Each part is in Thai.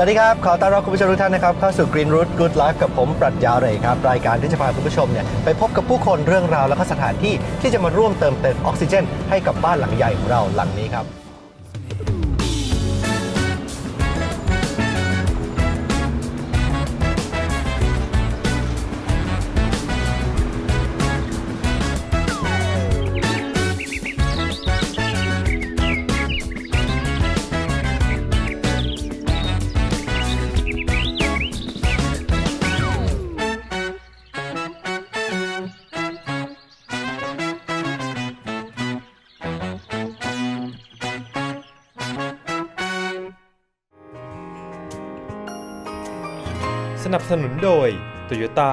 สวัสดีครับ ขอต้อนรับคุณผู้ชมทุกท่านนะครับเข้าสู่ Green Root Good Life กับผมปรัชญาเรยครับ รายการที่จะพาคุณผู้ชมเนี่ยไปพบกับผู้คนเรื่องราวและก็สถานที่ที่จะมาร่วมเติมเต็มออกซิเจน ให้กับบ้านหลังใหญ่ของเราหลังนี้ครับ นับสนุนโดย Toyota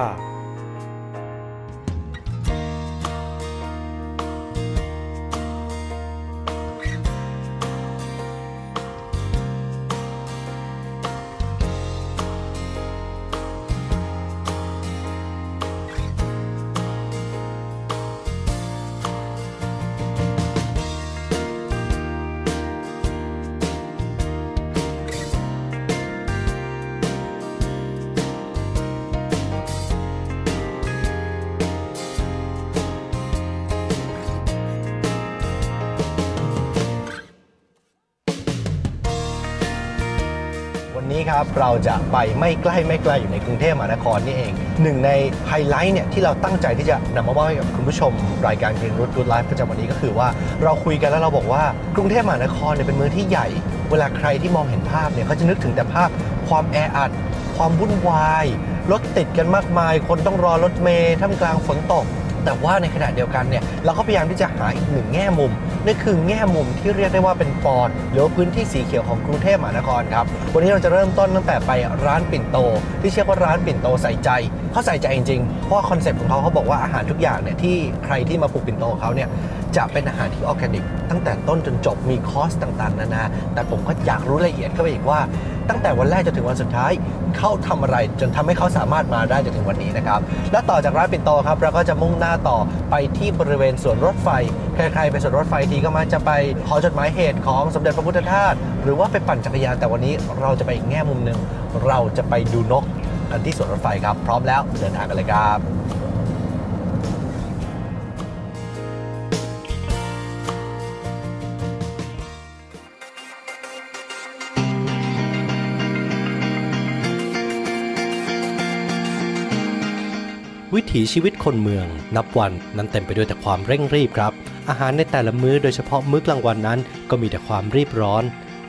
จะไปไม่ใกล้ไม่ไกลอยู่ในกรุงเทพมหานครนี่เอง หนึ่งในไฮไลท์เนี่ยที่เราตั้งใจที่จะนำมามอบให้กับคุณผู้ชม รายการ Green Root Good Life ประจำวันนี้ก็คือว่าเราคุยกันแล้วเราบอกว่ากรุงเทพมหานครเนี่ยเป็นเมืองที่ใหญ่ เวลาใครที่มองเห็นภาพเนี่ยเขาจะนึกถึงแต่ภาพความแออัด ความวุ่นวายรถติดกันมากมาย คนต้องรอรถเมล์ท่ามกลางฝนตกแต่ว่าในขณะเดียวกันเนี่ย เราก็พยายามที่จะหาอีกหนึ่งแง่มุมนั่นคือแง่มุมที่เรียกได้ว่าเป็นปอดหรือว่าพื้นที่สีเขียวของกรุงเทพมหานครครับวันนี้เราจะเริ่มต้นตั้งแต่ไปร้านปิ่นโต ที่เชื่อว่าร้านปิ่นโตใส่ใจเขาใส่ใจจริงๆเพราะคอนเซ็ปต์ของเขาเขาบอกว่าอาหารทุกอย่างเนี่ยที่ใครที่มาปลูกปิ่นโตของเขาเนี่ยจะเป็นอาหารที่ออร์แกนิก ตั้งแต่ต้นจนจบมีคอสต่างๆนานาแต่ผมก็อยากรู้รายละเอียดเข้าไปอีกว่า ตั้งแต่วันแรกจนถึงวันสุดท้าย เขาทำอะไรจนทำให้เขาสามารถมาได้จนถึงวันนี้นะครับ และต่อจากร้านปิ่นโตครับเราก็จะมุ่งหน้าต่อไปที่บริเวณสวนรถไฟ ใครๆไปสวนรถไฟทีก็มักจะไปขอจดหมายเหตุของสมเด็จพระพุทธทาสหรือว่าไปปั่นจักรยานแต่วันนี้เราจะไปอีกแง่มุมหนึ่งเราจะไปดูนกกันที่สวนรถไฟครับ พร้อมแล้วเดินทางกันเลยครับ วิถีชีวิตคนเมือง นับวันนั้นเต็มไปด้วยแต่ความเร่งรีบครับ อาหารในแต่ละมื้อโดยเฉพาะมื้อกลางวันนั้น ก็มีแต่ความรีบร้อน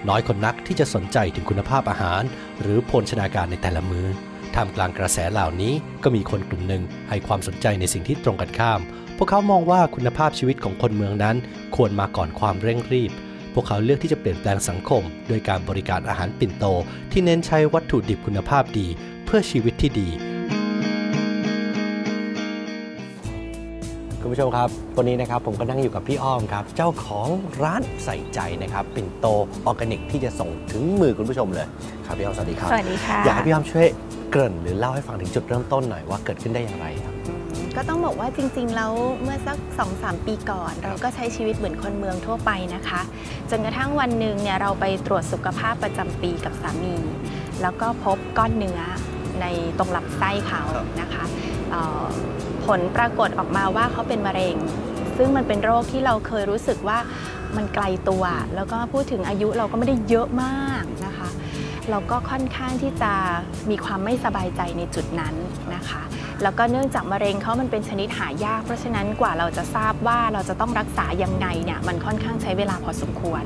น้อยคนนักที่จะสนใจถึงคุณภาพอาหาร หรือโภชนาการในแต่ละมื้อท่ามกลางกระแสเหล่านี้ก็มีคนกลุ่มหนึ่งให้ความสนใจในสิ่งที่ตรงกันข้าม พวกเขามองว่าคุณภาพชีวิตของคนเมืองนั้น ควรมาก่อนความเร่งรีบ พวกเขาเลือกที่จะเปลี่ยนแปลงสังคม โดยการบริการอาหารปิ่นโต ที่เน้นใช้วัตถุดิบคุณภาพดี เพื่อชีวิตที่ดี คุณผู้ชมครับ วันนี้นะครับผมก็นั่งอยู่กับพี่อ้อมครับ เจ้าของร้านใส่ใจนะครับปิ่นโตออร์แกนิกที่จะส่งถึงมือคุณผู้ชมเลยครับพี่อ้อมสวัสดีครับสวัสดีค่ะอยากให้พี่อ้อมช่วยเกริ่นหรือเล่าให้ฟังถึงจุดเริ่มต้นหน่อยว่าเกิดขึ้นได้อย่างไรครับก็ต้องบอกว่าจริงๆ แล้วเมื่อสัก 2-3 ปีก่อน เราก็ใช้ชีวิตเหมือนคนเมืองทั่วไปนะคะจนกระทั่งวันหนึ่งเนี่ยเราไปตรวจสุขภาพประจำปีกับสามี แล้วก็พบก้อนเนื้อในตรงลำไส้เขาครับนะคะเอ่อ ผลปรากฏออกมาว่าเขาเป็นมะเร็ง ซึ่งมันเป็นโรคที่เราเคยรู้สึกว่ามันไกลตัว แล้วก็พูดถึงอายุเราก็ไม่ได้เยอะมากนะคะ เราก็ค่อนข้างที่จะมีความไม่สบายใจในจุดนั้นนะคะ แล้วก็เนื่องจากมะเร็งเขามันเป็นชนิดหายาก เพราะฉะนั้นกว่าเราจะทราบว่าเราจะต้องรักษายังไงเนี่ยมันค่อนข้างใช้เวลาพอสมควร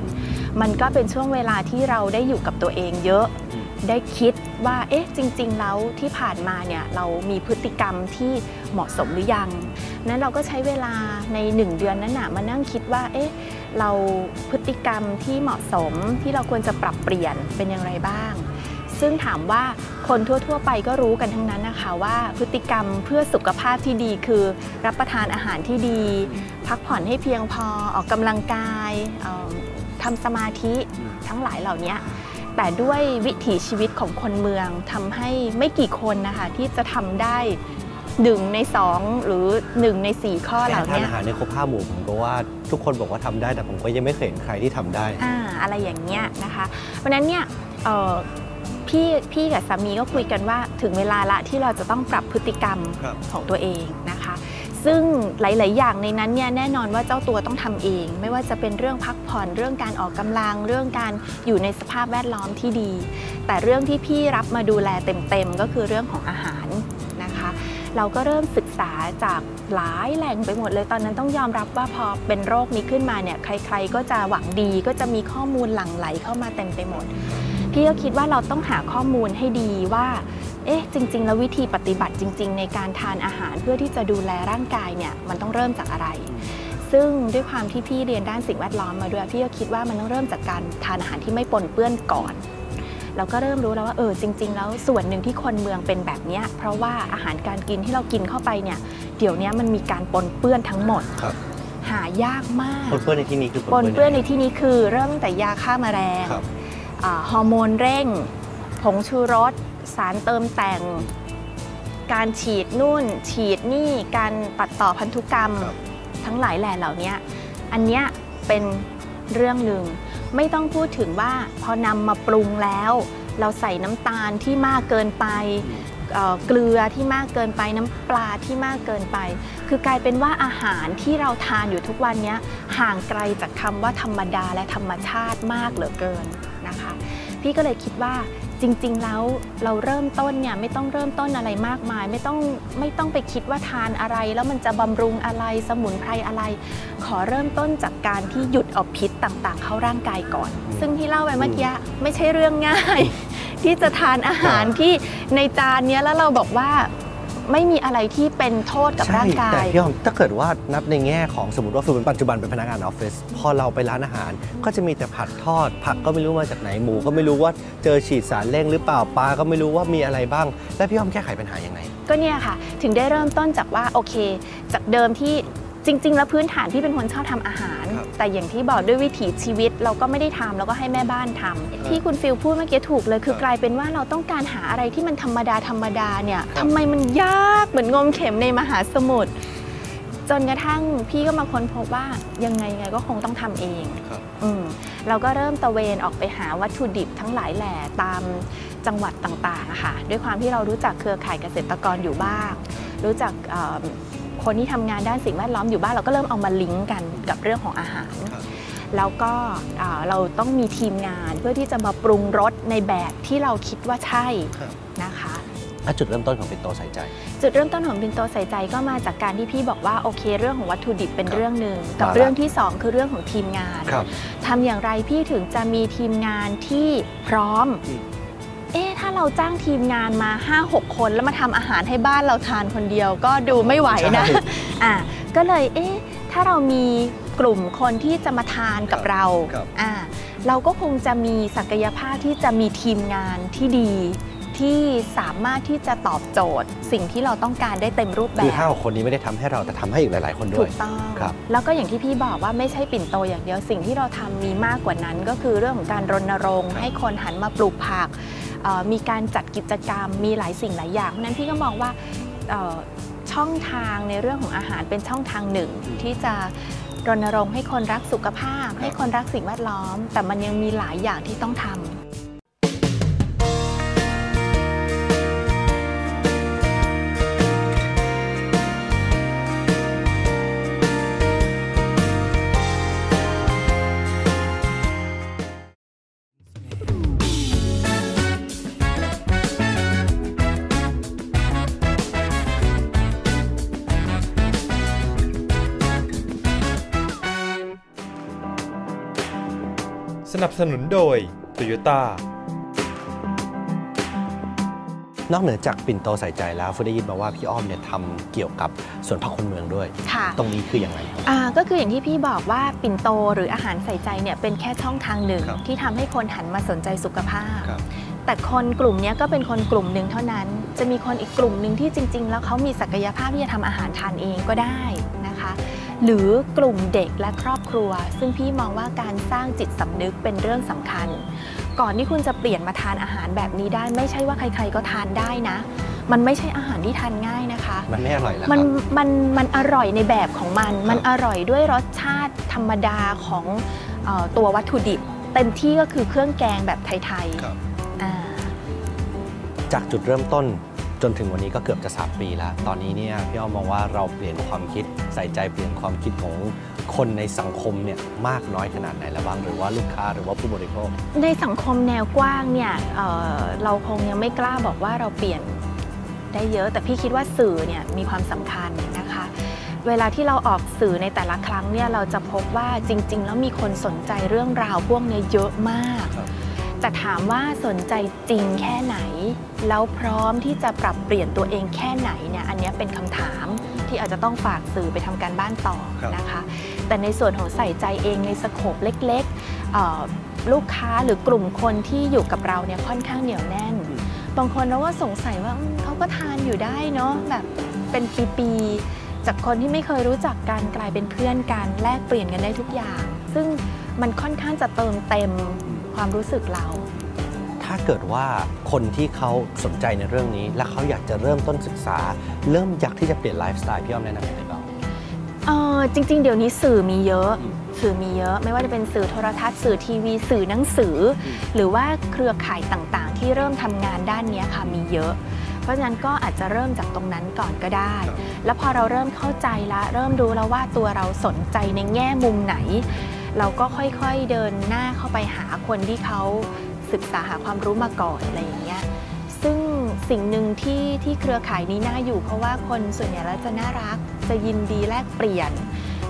มันก็เป็นช่วงเวลาที่เราได้อยู่กับตัวเองเยอะ ได้คิดว่าเอ๊ะจริง ๆ แล้วที่ผ่านมาเนี่ยเรามีพฤติกรรมที่เหมาะสมหรือยัง นั้นเราก็ใช้เวลาใน 1 เดือนนั้นนะมานั่งคิดว่าเอ๊ะเราพฤติกรรมที่เหมาะสมที่เราควรจะปรับเปลี่ยนเป็นอย่างไรบ้าง ซึ่งถามว่าคนทั่ว ๆ ไปก็รู้กันทั้งนั้นนะคะว่าพฤติกรรมเพื่อสุขภาพที่ดีคือ รับประทานอาหารที่ดี พักผ่อนให้เพียงพอออกกำลังกายเอ่อทำสมาธิทั้งหลายเหล่านี้ แต่ด้วยวิถีชีวิตของคนเมืองทำให้ไม่กี่คนนะคะที่จะทำได้หนึ่งในสองหรือหนึ่งในสี่ข้อเหแค่ล่าทานนี้อาหารในครบห้าหมู่ผมก็ว่าทุกคนบอกว่าทำได้แต่ผมก็ยังไม่เคยเห็นใครที่ทำได้อ่าอะไรอย่างเงี้ยนะคะเพราะฉะนั้นเนี่ยเอ่อพพี่พี่กับสามีก็คุยกันว่าถึงเวลาละที่เราจะต้องปรับพฤติกรรมครับของตัวเองนะคะ ซึ่งหลาย ๆ อย่างในนั้นเนี่ยแน่นอนว่าเจ้าตัวต้องทำเอง ไม่ว่าจะเป็นเรื่องพักผ่อนเรื่องการออกกำลัง เรื่องการอยู่ในสภาพแวดล้อมที่ดี แต่เรื่องที่พี่รับมาดูแลเต็ม ๆ ก็คือเรื่องของอาหารนะคะ เราก็เริ่มศึกษาจากหลายแหล่งไปหมดเลยตอนนั้นต้องยอมรับว่าพอเป็นโรคนี้ขึ้นมาเนี่ยใคร ๆ ก็จะหวังดีก็จะมีข้อมูลหลั่งไหลเข้ามาเต็มไปหมดพี่ก็คิดว่าเราต้องหาข้อมูลให้ดีว่า เอ๊ะจริง ๆ แล้ววิธีปฏิบัติจริง ๆ ในการทานอาหารเพื่อที่จะดูแลร่างกายเนี่ยมันต้องเริ่มจากอะไร ซึ่งด้วยความที่พี่เรียนด้านสิ่งแวดล้อมมาด้วยพี่ก็คิดว่ามันต้องเริ่มจากการทานอาหารที่ไม่ปนเปื้อนก่อนเราก็เริ่มรู้แล้วว่าเออจริง ๆ แล้วส่วนหนึ่งที่คนเมืองเป็นแบบเนี้ยเพราะว่าอาหารการกินที่เรากินเข้าไปเนี่ยเดี๋ยวนี้มันมีการปนเปื้อนทั้งหมดครับหายากมากปนเปื้อนในที่นี้คือปนเปื้อนในที่นี้คือเริ่มตั้งแต่ยาฆ่าแมลงครับอ่าฮอร์โมนเร่ง ผงชูรส สารเติมแต่ง การฉีดนู่น ฉีดนี่การตัดต่อพันธุกรรมครับทั้งหลายแหล่เหล่านี้อันเนี้ยเป็นเรื่องหนึ่งไม่ต้องพูดถึงว่าพอนำมาปรุงแล้ว เราใส่น้ำตาลที่มากเกินไปเอ่อเกลือที่มากเกินไปน้ำปลาที่มากเกินไป คือกลายเป็นว่าอาหารที่เราทานอยู่ทุกวันเนี้ยห่างไกลจากคำว่าธรรมดาและธรรมชาติมากเหลือเกินนะคะ พี่ก็เลยคิดว่า จริง ๆ แล้วเราเริ่มต้นเนี่ยไม่ต้องเริ่มต้นอะไรมากมาย ไม่ต้องไม่ต้องไปคิดว่าทานอะไร แล้วมันจะบำรุงอะไรสมุนไพรอะไร ขอเริ่มต้นจากการที่หยุดเอาพิษต่างๆ เข้าร่างกายก่อน ซึ่งที่เล่าไปเมื่อกี้ไม่ใช่เรื่องง่าย ที่จะทานอาหารที่ในจานเนี้ยแล้วเราบอกว่า ไม่มีอะไรที่เป็นโทษกับร่างกาใช่แต่ยพี่ยอมถ้าเกิดว่านับในแง่ของสมมติว่าฟิลเป็นปัจจุบันเป็นพนักงานออฟฟิศพอเราไปร้านอาหาร ก็จะมีแต่ผัดทอด ผักก็ไม่รู้มาจากไหนหมู ก็ไม่รู้ว่าเจอฉีดสารเร่งหรือเปล่าปลาก็ไม่รู้ว่ามีอะไรบ้าง แล้วพี่ยอมแก้ไขปัญหายังไง ก็เนี่ยค่ะ ถึงได้เริ่มต้นจากว่าโอเค จากเดิมที่จริง ๆ แล้วพื้นฐานที่เป็นคนชอบทำอาหารครับ แต่อย่างที่บอกด้วยวิถีชีวิตเราก็ไม่ได้ทำเราก็ให้แม่บ้านทำที่คุณฟิลพูดเมื่อกี้ถูกเลย คือครับกลายเป็นว่าเราต้องการหาอะไรที่มันธรรมดาธรรมดาเนี่ยครับทำไมมันยากเหมือนงมเข็มในมหาสมุทรจนกระทั่งพี่ก็มาค้นพบว่ายังไงไงก็คงต้องทำเองครับอืมเราก็เริ่มตะเวนออกไปหาวัตถุดิบทั้งหลายแหล่ตามจังหวัดต่างๆอะค่ะ ด้วยความที่เรารู้จักเครือข่ายเกษตรกรอยู่บ้าง รู้จักเอ่อ คนที่ทำงานด้านสิ่งแวดล้อมอยู่บ้างเราก็เริ่มเอามาลิงก์กันกับเรื่องของอาหารครับแล้วก็อ่าเราต้องมีทีมงานเพื่อที่จะมาปรุงรสในแบบที่เราคิดว่าใช่ครับนะคะอะจุดเริ่มต้นของเป็นโตใส่ใจ จุดเริ่มต้นของบินโตใส่ใจก็มาจากการที่พี่บอกว่าโอเค เรื่องของวัตถุดิบเป็นครับเรื่องหนึ่งกับมาละเรื่องที่สองคือเรื่องของทีมงานครับทำอย่างไรพี่ถึงจะมีทีมงานที่พร้อมอืม เอ๊ะถ้าเราจ้างทีมงานมา 5-6 คนแล้วมาทำอาหารให้บ้านเราทานคนเดียวก็ดูไม่ไหวนะใช่อะก็เลยเอ๊ะถ้าเรามีกลุ่มคนที่จะมาทานกับครับเราครับอะเราก็คงจะมีศักยภาพที่จะมีทีมงานที่ดีที่สามารถที่จะตอบโจทย์ สิ่งที่เราต้องการได้เต็มรูปแบคือบห้าคนนี้ไม่ได้ทำให้เราแต่ทำให้อีกหลาย ๆ คนด้ถูวยกต้องครับแล้วก็อย่างที่พี่บอกว่าไม่ใช่ปิ่นโตอย่างเดียวสิ่งที่เราทำมีมากกว่านั้น ก็คือเรื่องของการรณรงค์ครับให้คนหันมาปลูกผักเอ่อ มีการจัดกิจกรรม มีหลายสิ่งหลายอย่าง เพราะฉะนั้นพี่ก็มองว่าเอ่อช่องทางในเรื่องของอาหารเป็นช่องทางหนึ่ง ที่จะรณรงค์ให้คนรักสุขภาพ ให้คนรักสิ่งแวดล้อม แต่มันยังมีหลายอย่างที่ต้องทำ นับสนุนโดย Toyota นอกเหนือจากปิ่นโตใส่ใจแล้วฟูได้ยินมาว่าพี่อ้อมเนี่ยทำเกี่ยวกับสวนผักคนเมืองด้วย ค่ะ ตรงนี้คือยังไงครับ อ่าก็คืออย่างที่พี่บอกว่าปิ่นโตหรืออาหารใส่ใจเนี่ยเป็นแค่ช่องทางหนึ่ง ครับที่ทำให้คนหันมาสนใจสุขภาพ ครับ แต่คนกลุ่มเนี้ยก็เป็นคนกลุ่มหนึ่งเท่านั้น จะมีคนอีกกลุ่มหนึ่งที่จริง ๆ แล้วเขามีศักยภาพที่จะทำอาหารทานเองก็ได้นะคะ หรือกลุ่มเด็กและครอบครัว ซึ่งพี่มองว่าการสร้างจิตสำนึกเป็นเรื่องสำคัญ ก่อนที่คุณจะเปลี่ยนมาทานอาหารแบบนี้ได้ ไม่ใช่ว่าใครๆก็ทานได้นะ มันไม่ใช่อาหารที่ทานง่ายนะคะ มันไม่อร่อยแล้วมันครับมันมันอร่อยในแบบของมันครับมันอร่อยด้วยรสชาติธรรมดาของเออตัววัตถุดิบเต็มที่ก็คือเครื่องแกงแบบไทยครับๆอ่าจากจุดเริ่มต้น จนถึงวันนี้ก็เกือบจะ 3 ปีแล้ว ตอนนี้เนี่ยพี่อ้อมมองว่าเราเปลี่ยนความคิดใส่ใจเปลี่ยนความคิดของคนในสังคมเนี่ยมากน้อยขนาดไหนแล้วบ้างหรือว่าลูกค้าหรือว่าผู้บริโภค ในสังคมแนวกว้างเนี่ยเเราคงยังไม่กล้าบอกว่าเราเปลี่ยนได้เยอะ แต่พี่คิดว่าสื่อเนี่ยมีความสำคัญนะคะ เวลาที่เราออกสื่อในแต่ละครั้งเนี่ยเราจะพบว่าจริง ๆ แล้วมีคนสนใจเรื่องราวพวกเนี้ยเยอะมาก แต่ถามว่าสนใจจริงแค่ไหน แล้วพร้อมที่จะปรับเปลี่ยนตัวเองแค่ไหนเนี่ยอันเนี้ยเป็นคำถามที่อาจจะต้องฝากสื่อไปทำการบ้านต่อครับนะคะ แต่ในส่วนของใส่ใจเองในสโคปเล็กๆเอ่อลูกค้าหรือกลุ่มคนที่อยู่กับเราเนี่ยค่อนข้างเหนียวแน่น บางคนเราก็สงสัยว่าอืมเขาก็ทานอยู่ได้เนาะแบบเป็นปีๆจากคนที่ไม่เคยรู้จักกันกลายเป็นเพื่อนกันแลกเปลี่ยนกันได้ทุกอย่าง ซึ่งมันค่อนข้างจะเติมเต็ม ความรู้สึกเรา ถ้าเกิดว่าคนที่เขาสนใจในเรื่องนี้ และเขาอยากจะเริ่มต้นศึกษา เริ่มอยากที่จะเปลี่ยนไลฟ์สไตล์พี่อ้อมแนะนำยังไงบ้างเออจริง ๆ เดี๋ยวนี้สื่อมีเยอะอืมสื่อมีเยอะ ไม่ว่าจะเป็นสื่อโทรทัศน์สื่อทีวี สื่อหนังสืออมหรือว่าเครือข่ายต่างๆ ที่เริ่มทำงานด้านเนี้ยค่ะมีเยอะเพราะฉะนั้นก็อาจจะเริ่มจากตรงนั้นก่อนก็ได้ แล้วพอเราเริ่มเข้าใจละ เริ่มรู้แล้วว่าตัวเราสนใจในแง่มุมไหน เราก็ค่อยๆเดินหน้าเข้าไปหาคนที่เขาศึกษาหาความรู้มาก่อนอะไรอย่างเงี้ยซึ่งสิ่งหนึ่งที่ที่เครือข่ายนี้น่าอยู่ เพราะว่าคนส่วนใหญ่แล้วจะน่ารักจะยินดีแลกเปลี่ยน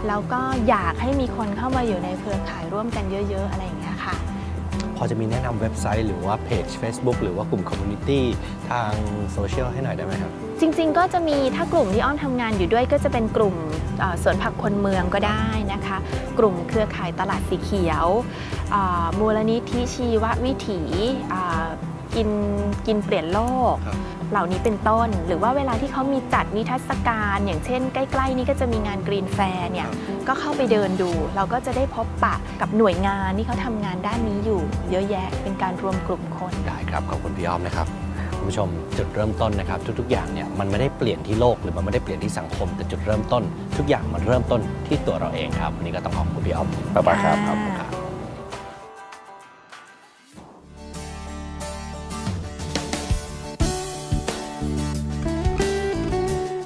แล้วก็อยากให้มีคนเข้ามาอยู่ในเครือข่ายร่วมกันเยอะ ๆ อะไรอย่างเงี้ยค่ะ พอจะมีแนะนำเว็บไซต์หรือว่าเพจ Facebook หรือว่ากลุ่มคอมมูนิตี้ทางโซเชียลให้หน่อยได้ไหมครับ จริงๆ ก็จะมีถ้ากลุ่มที่อ้อมทำงานอยู่ด้วย ก็จะเป็นกลุ่มเอ่อสวนผักคนเมืองก็ได้นะคะ กลุ่มเครือข่ายตลาดสีเขียวอ่ามูลนิธิชีววิถีอ่ากินกินเปลี่ยนโลกครับเหล่านี้เป็นต้น หรือว่าเวลาที่เขามีจัดนิทรรศการ อย่างเช่น ใกล้ ๆ นี้ก็จะมีงานกรีนแฟร์เนี่ยก็เข้าไปเดินดู เราก็จะได้พบปะกับหน่วยงานที่เขาทำงานด้านนี้อยู่ เยอะแยะเป็นการรวมกลุ่มคนได้ครับขอบคุณพี่อ้อมนะครับ คุณผู้ชมจุดเริ่มต้นนะครับ ทุกๆอย่างเนี่ยมันไม่ได้เปลี่ยนที่โลกหรือมันไม่ได้เปลี่ยนที่สังคม แต่จุดเริ่มต้น ทุกอย่างมันเริ่มต้นที่ตัวเราเองครับวันนี้ก็ต้องขอบคุณพี่อ้อมมากๆครับขอบคุณครับ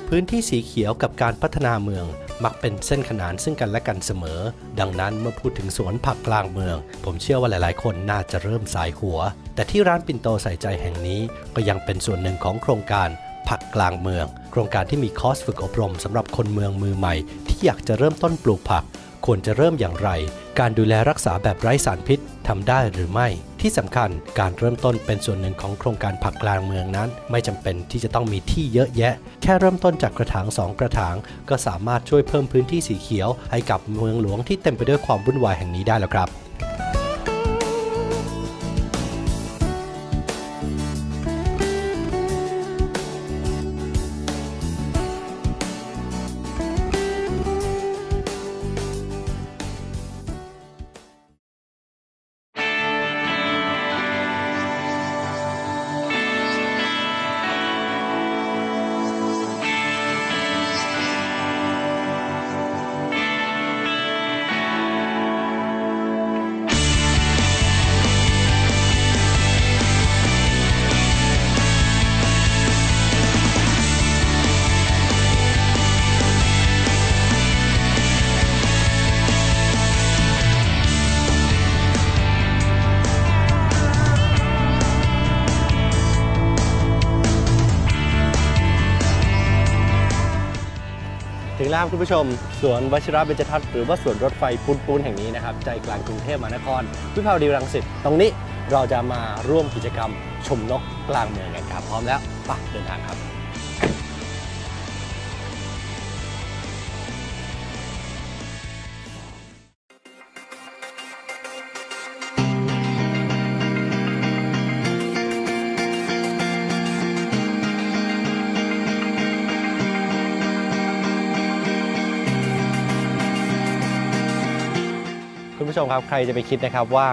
พื้นที่สีเขียวกับการพัฒนาเมืองมักเป็นเส้นขนานซึ่งกันและกันเสมอ ดังนั้นเมื่อพูดถึงสวนผักกลางเมือง ผมเชื่อว่าหลายๆ คนน่าจะเริ่มสายหัว แต่ที่ร้านปิ่นโตใส่ใจแห่งนี้ก็ยังเป็นส่วนหนึ่งของโครงการผักกลางเมือง โครงการที่มีคอร์สฝึกอบรมสำหรับคนเมืองมือใหม่ ที่อยากจะเริ่มต้นปลูกผัก ควรจะเริ่มอย่างไร การดูแลรักษาแบบไร้สารพิษทำได้หรือไม่ ที่สำคัญการเริ่มต้นเป็นส่วนหนึ่งของโครงการผักกลางเมืองนั้น ไม่จำเป็นที่จะต้องมีที่เยอะแยะ แค่เริ่มต้นจากกระถางสองกระถาง ก็สามารถช่วยเพิ่มพื้นที่สีเขียว ให้กับเมืองหลวงที่เต็มไปด้วยความวุ่นวายแห่งนี้ได้แล้วครับ ครับคุณผู้ชม สวนวชิระเบญจทัศน์หรือว่าสวนรถไฟปูนปูนแห่งนี้นะครับใจกลางกรุงเทพมหานครวิภาวดีรังสิตตรงนี้เราจะมาร่วมกิจกรรมชมนกกลางเมืองกันครับพร้อมแล้วไปเดินทางครับ ผู้ชมครับใครจะไปคิดนะครับว่า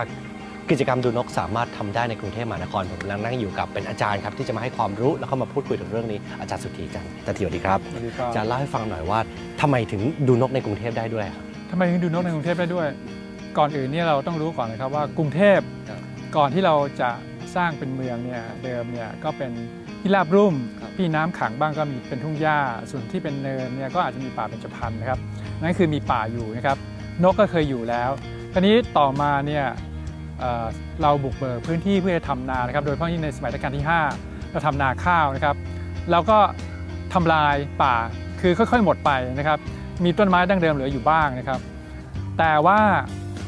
กิจกรรมดูนกสามารถทำได้ในกรุงเทพมหานครผมกำลังนั่งอยู่กับเป็นอาจารย์ครับที่จะมาให้ความรู้แล้วก็มาพูดคุยถึงเรื่องนี้อาจารย์สุธีจันทร์อาจารย์ทีสวัสดีครับสวัสดีครับอาจารย์เล่าให้ฟังหน่อยว่าทำไมถึงดูนกในกรุงเทพได้ด้วยครับทำไมถึงดูนกในกรุงเทพได้ด้วย ก่อนอื่นเนี่ยเราต้องรู้ก่อนนะครับว่ากรุงเทพครับก่อนที่เราจะสร้างเป็นเมืองเนี่ยเดิมเนี่ยก็เป็นที่ราบรุ่มครับพี่น้ำขังบ้างก็มีเป็นทุ่งหญ้าส่วนที่เป็นเนินเนี่ยก็อาจจะมีป่าเบญจพรรณนะครับนั่นคือมีป่าอยู่นะครับนกก็เคยอยู่แล้ว คราวนี้ต่อมาเนี่ยเเราบุกเบิกพื้นที่เพื่อจะทำนานะครับ โดยเฉพาะในสมัยรัชกาลที่ 5 เราทำนาข้าวนะครับเราก็ทำลายป่าคือค่อยๆ หมดไปนะครับ มีต้นไม้ดั้งเดิมเหลืออยู่บ้างนะครับ แต่ว่า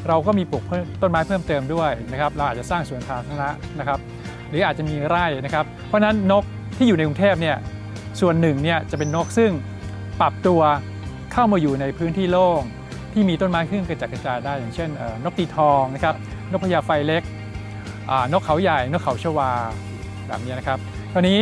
เราก็มีปลูกเพิ่มต้นไม้เพิ่มเติมด้วยนะครับ เราอาจจะสร้างสวนสาธารณะนะครับ หรืออาจจะมีไร่นะครับ เพราะฉะนั้นนกที่อยู่ในกรุงเทพเนี่ยส่วนหนึ่งเนี่ยจะเป็นนกซึ่งปรับตัวเข้ามาอยู่ในพื้นที่โล่ง ที่มีต้นไม้ขึ้นกระจัดกระจายได้ อย่างเช่นเอ่อนกตีทองนะครับนกพญาไฟเล็กอ่านกเขาใหญ่นกเขาชวาแบบนี้นะครับคราวนี้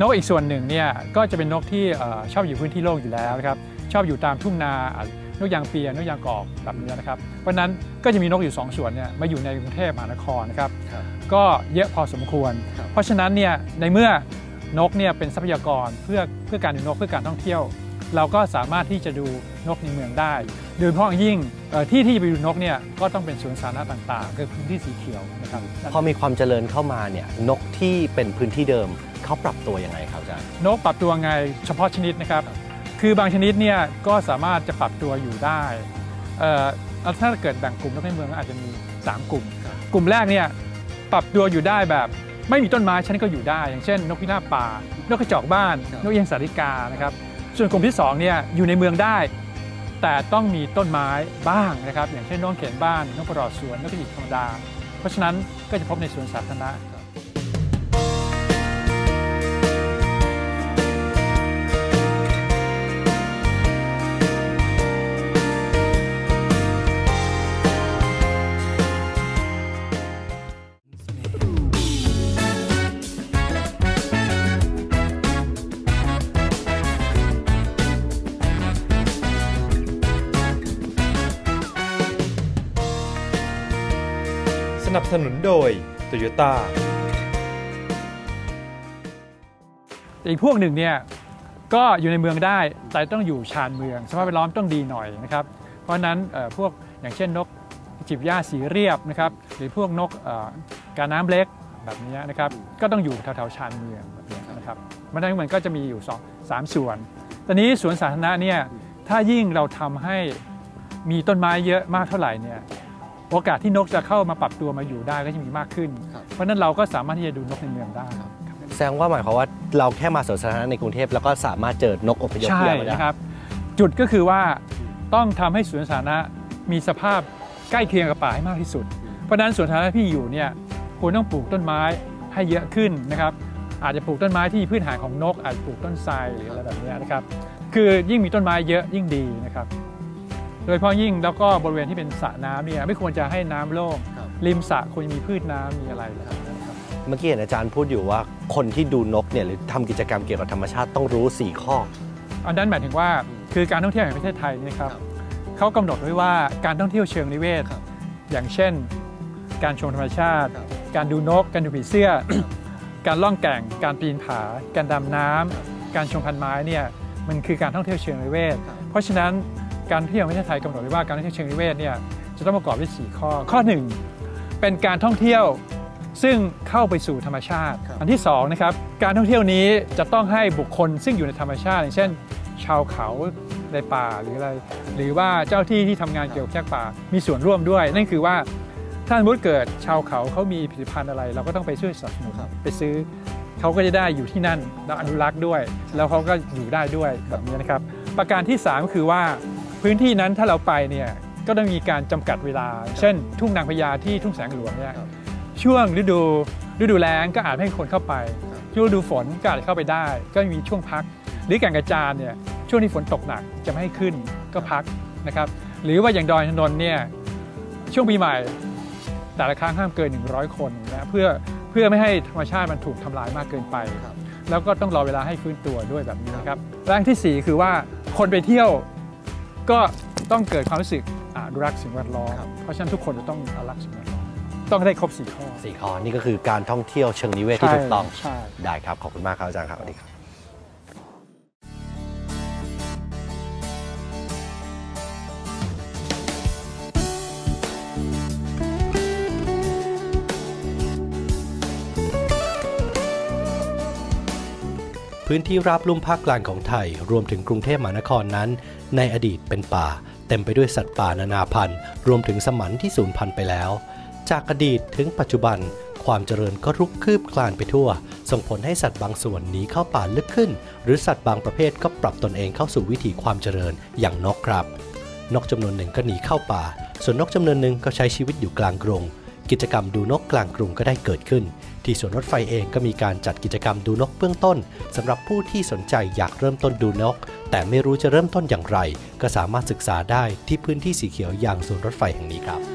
นกอีกส่วนหนึ่งเนี่ยก็จะเป็นนกที่เอ่อชอบอยู่พื้นที่โล่งอยู่แล้วนะครับชอบอยู่ตามทุ่งนาอะนกยางเปียนกยางกอกแบบนี้นะครับ เพราะฉะนั้นก็จะมีนกอยู่ 2 ส่วนเนี่ยมาอยู่ในกรุงเทพมหานครนะครับครับก็เยอะพอสมควรครับเพราะฉะนั้นเนี่ยในเมื่อนกเนี่ยเป็นทรัพยากรเพื่อเพื่อการดูนกเพื่อการท่องเที่ยว เราก็สามารถที่จะดูนกในเมืองได้ โดยเฉพาะอย่างยิ่งเอ่อที่ที่จะไปดูนกเนี่ยก็ต้องเป็นสวนสาธารณะต่างๆคือพื้นที่สีเขียวนะครับพอมีความเจริญเข้ามาเนี่ยนกที่เป็นพื้นที่เดิมเขาปรับตัวยังไงครับอาจารย์นกปรับตัวไงเฉพาะชนิดนะครับ คือบางชนิดเนี่ยก็สามารถจะปรับตัวอยู่ได้เอ่อแล้วถ้าเกิดแบ่งกลุ่มนกในเมืองก็อาจจะมี 3 กลุ่ม กลุ่มแรกเนี่ยปรับตัวอยู่ได้แบบไม่มีต้นไม้ฉันก็อยู่ได้ อย่างเช่น นกพิราบป่า นกกระจอกบ้านครับนกเอียงสาริกานะครับส่วนกลุ่มที่2เนี่ยอยู่ในเมืองได้ แต่ต้องมีต้นไม้บ้างนะครับ อย่างเช่นนกเขียนบ้านนกกระรอดสวนนกกระจิบธรรมดา เพราะฉะนั้นก็จะพบในสวนสาธารณะ นับสนุนโดย Toyota แต่อีกพวกหนึ่งเนี่ยก็อยู่ในเมืองได้ แต่ต้องอยู่ชานเมือง สภาพแวดล้อมต้องดีหน่อยนะครับ เพราะนั้นพวกอย่างเช่นนกจิบหญ้าสีเรียบนะครับ หรือพวกนกกาน้ำเล็กแบบนี้นะครับ ก็ต้องอยู่แถวๆชานเมืองแบบนี้นะครับเพราะฉะนั้นมันก็จะมีอยู่สองสามส่วน ตอนนี้สวนสาธารณะเนี่ยถ้ายิ่งเราทำให้มีต้นไม้เยอะมากเท่าไหร่เนี่ย โอกาสที่นกจะเข้ามาปรับตัวมาอยู่ได้ก็จะมีมากขึ้นครับเพราะฉะนั้นเราก็สามารถที่จะดูนกในเมืองได้แสดงว่าหมายความว่าเราแค่มาสวนสาธารณะในกรุงเทพแล้วก็สามารถเจอนกอพยพใช่ที่เราได้นะครับจุดก็คือว่าต้องทำให้สวนสาธารณะมีสภาพใกล้เคียงกับป่าให้มากที่สุด เพราะฉะนั้นสวนสาธารณะที่อยู่เนี่ยควรต้องปลูกต้นไม้ให้เยอะขึ้นนะครับอาจจะปลูกต้นไม้ที่มีพื้นฐานของนก อาจจะปลูกต้นไทรหรืออะไรแบบเนี้ยนะครับคือยิ่งมีต้นไม้เยอะยิ่งดีนะครับ โดยเฉพาะยิ่งแล้วก็บริเวณที่เป็นสระน้ำเนี่ยไม่ควรจะให้น้ำโล่งครับริมสระควรจะมีพืชน้ำมีอะไรแบบนั้นนะครับเมื่อกี้เห็นอาจารย์พูดอยู่ว่าคนที่ดูนกเนี่ยหรือทำกิจกรรมเกี่ยวกับธรรมชาติต้องรู้ 4 ข้อ อันนั้นหมายถึงว่าคือการท่องเที่ยวแห่งประเทศไทยเนยครับครับเขากำหนดไว้ว่าการท่องเที่ยวเชิงนิเวศครับอย่างเช่น การชมธรรมชาติครับการดูนก การดูผีเสื้อ การล่องแก่ง การปีนผา การดำน้ำการชมพันไม้เนี่ยมันคือการท่องเที่ยวเชิงนิเวศ เพราะฉะนั้น การท่องเที่ยวแห่งประเทศไทยกำหนดไว้ว่าการท่องเที่ยวเชิงนิเวศเนี่ยจะต้องประกอบด้วย 4 ข้อ ข้อหนึ่งเป็นการท่องเที่ยวซึ่งเข้าไปสู่ธรรมชาติครับอันที่สองนะครับการท่องเที่ยวนี้จะต้องให้บุคคลซึ่งอยู่ในธรรมชาติ อย่างเช่น ชาวเขาในป่าหรืออะไร หรือว่าเจ้าที่ที่ทำงานเกี่ยวกับแจ้งป่ามีส่วนร่วมด้วย นั่นคือว่าถ้าสมมติเกิดชาวเขาเขามีผลิตภัณฑ์อะไร เราก็ต้องไปช่วยสนับสนุนไปซื้อเขาก็จะได้อยู่ที่นั่นแล้วอนุรักษ์ด้วย แล้วเขาก็อยู่ได้ด้วยแบบนี้นะครับ ประการที่3ก็คือว่า พื้นที่นั้นถ้าเราไปเนี่ยก็ต้องมีการจำกัดเวลา เช่น ทุ่งนางพญาที่ทุ่งแสงหลวงเนี่ยครับช่วงฤดูฤดูแล้งก็อาจไม่ให้คนเข้าไปช่วงฤดูฝนก็อาจจะเข้าไปได้ ก็มีช่วงพัก หรือแก่งกระจานเนี่ยช่วงที่ฝนตกหนักจะไม่ให้ขึ้นก็พักนะครับ หรือว่าอย่างดอยอินทนนท์เนี่ยช่วงปีใหม่ แต่ละครั้งห้ามเกิน 100 คนนะเพื่อเพื่อไม่ให้ธรรมชาติมันถูกทำลายมากเกินไปครับแล้วก็ต้องรอเวลาให้ฟื้นตัวด้วยแบบนี้นะครับแรงที่ 4 คือว่าคนไปเที่ยว ก็ต้องเกิดความรู้สึกอนุรักษ์สิ่งแวดล้อมครับเพราะฉะนั้นทุกคนจะต้องอนุรักษ์สิ่งแวดล้อมต้องได้ครบ4ข้อ4ข้อนี่ก็คือการท่องเที่ยวเชิงนิเวศที่ถูกต้องใช่ได้ครับขอบคุณมากครับอาจารย์ครับสวัสดีครับ พื้นที่ราบลุ่มภาคกลางของไทย รวมถึงกรุงเทพมหานครนั้น ในอดีตเป็นป่า เต็มไปด้วยสัตว์ป่านานาพันธุ์ รวมถึงสมันที่สูญพันธุ์ไปแล้ว จากอดีตถึงปัจจุบัน ความเจริญก็รุกคืบคลานไปทั่ว ส่งผลให้สัตว์บางส่วนหนีเข้าป่าลึกขึ้น หรือสัตว์บางประเภทก็ปรับตนเองเข้าสู่วิถีความเจริญอย่างนกครับ นกจำนวนหนึ่งก็หนีเข้าป่า ส่วนนกจำนวนหนึ่งก็ใช้ชีวิตอยู่กลางกรุงกิจกรรมดูนกกลางกรุงก็ได้เกิดขึ้น ที่สวนรถไฟเองก็มีการจัดกิจกรรมดูนกเบื้องต้นสำหรับผู้ที่สนใจอยากเริ่มต้นดูนก แต่ไม่รู้จะเริ่มต้นอย่างไร ก็สามารถศึกษาได้ที่พื้นที่สีเขียวอย่างสวนรถไฟแห่งนี้ครับ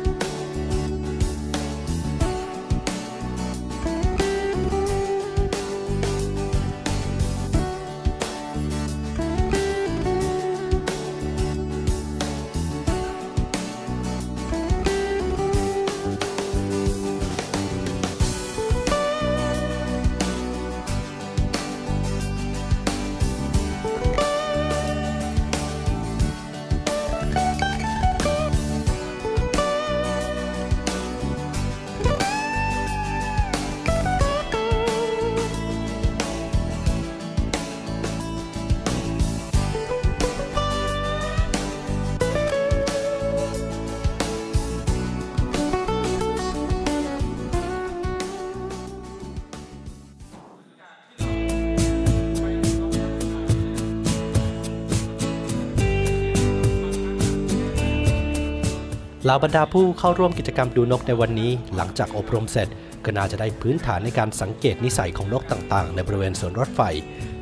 เหล่าบรรดาผู้เข้าร่วมกิจกรรมดูนกในวันนี้ หลังจากอบรมเสร็จ ก็น่าจะได้พื้นฐานในการสังเกตนิสัยของนกต่างๆ ในบริเวณสวนรถไฟ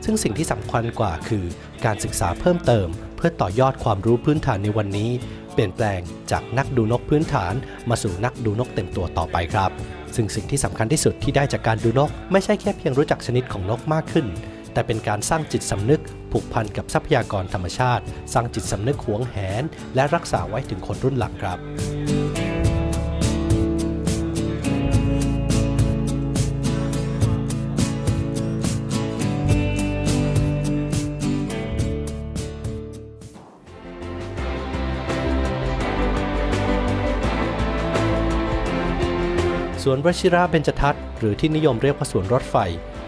ซึ่งสิ่งที่สำคัญกว่าคือ การศึกษาเพิ่มเติม เพื่อต่อยอดความรู้พื้นฐานในวันนี้ เปลี่ยนแปลงจากนักดูนกพื้นฐาน มาสู่นักดูนกเต็มตัวต่อไปครับ ซึ่งสิ่งที่สำคัญที่สุดที่ได้จากการดูนก ไม่ใช่แค่เพียงรู้จักชนิดของนกมากขึ้น แต่เป็นการสร้างจิตสำนึก ผูกพันกับทรัพยากรธรรมชาติ สร้างจิตสำนึกหวงแหน และรักษาไว้ถึงคนรุ่นหลังครับสวนวชิระเบญจทัศน์หรือที่นิยมเรียกว่าสวนรถไฟ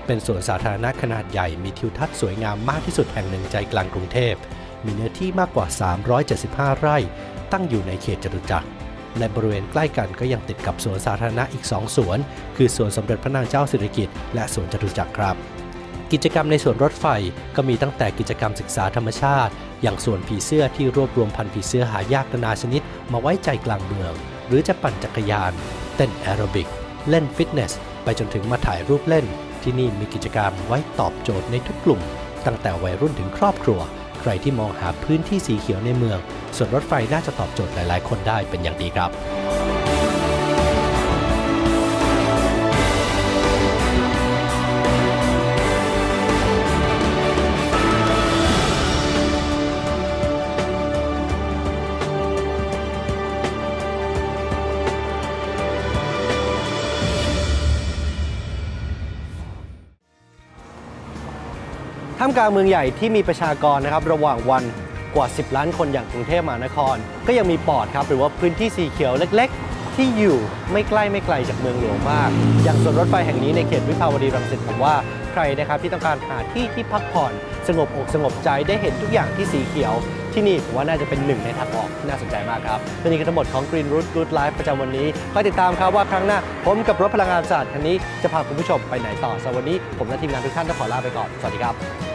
เป็นสวนสาธารณะขนาดใหญ่มีทิวทัศน์สวยงามมากที่สุดแห่งหนึ่งใจกลางกรุงเทพ มีเนื้อที่มากกว่า 375 ไร่ ตั้งอยู่ในเขตจตุจักรในบริเวณใกล้กันก็ยังติดกับสวนสาธารณะอีก 2 สวน คือสวนสมเด็จพระนางเจ้าสิริกิติ์และสวนจตุจักรครับ กิจกรรมในสวนรถไฟก็มีตั้งแต่กิจกรรมศึกษาธรรมชาติ อย่างสวนผีเสื้อที่รวบรวมพันธุ์ผีเสื้อหายากนานาชนิด มาไว้ใจกลางเมือง หรือจะปั่นจักรยาน เต้นแอโรบิก เล่นฟิตเนส ไปจนถึงมาถ่ายรูปเล่น ที่นี่มีกิจกรรมไว้ตอบโจทย์ในทุกกลุ่ม ตั้งแต่วัยรุ่นถึงครอบครัว ใครที่มองหาพื้นที่สีเขียวในเมือง ส่วนรถไฟน่าจะตอบโจทย์หลาย ๆ คนได้เป็นอย่างดีครับามกลางเมืองใหญ่ที่มีประชากรนะครับระหว่างวันกว่า 10 ล้านคนอย่างกรุงเทพมหานคร ก็ยังมีปอดครับหรือว่าพื้นที่สีเขียวเล็ก ๆ ที่อยู่ไม่ใกล้ไม่ไกลจากเมืองหลวงมาก อย่างสวนรถไฟแห่งนี้ในเขตวิภาวดีรังสิตผมว่าใครนะครับที่ต้องการหาที่ที่พักผ่อนสงบอกสงบใจได้เห็นทุกอย่างที่สีเขียว ที่นี่ผมว่าน่าจะเป็นหนึ่งในทางออกที่น่าสนใจมากครับและนี่คือทั้งหมดของ Green Root Good Life ประจำวันนี้คอยติดตามครับว่าครั้งหน้า ผมกับรถพลังงานสะอาดคันนี้จะพาคุณผู้ชมไปไหนต่อสวันนี้ผมและทีมงานทุกท่านต้องขอลาไปก่อนสวัสดีครับ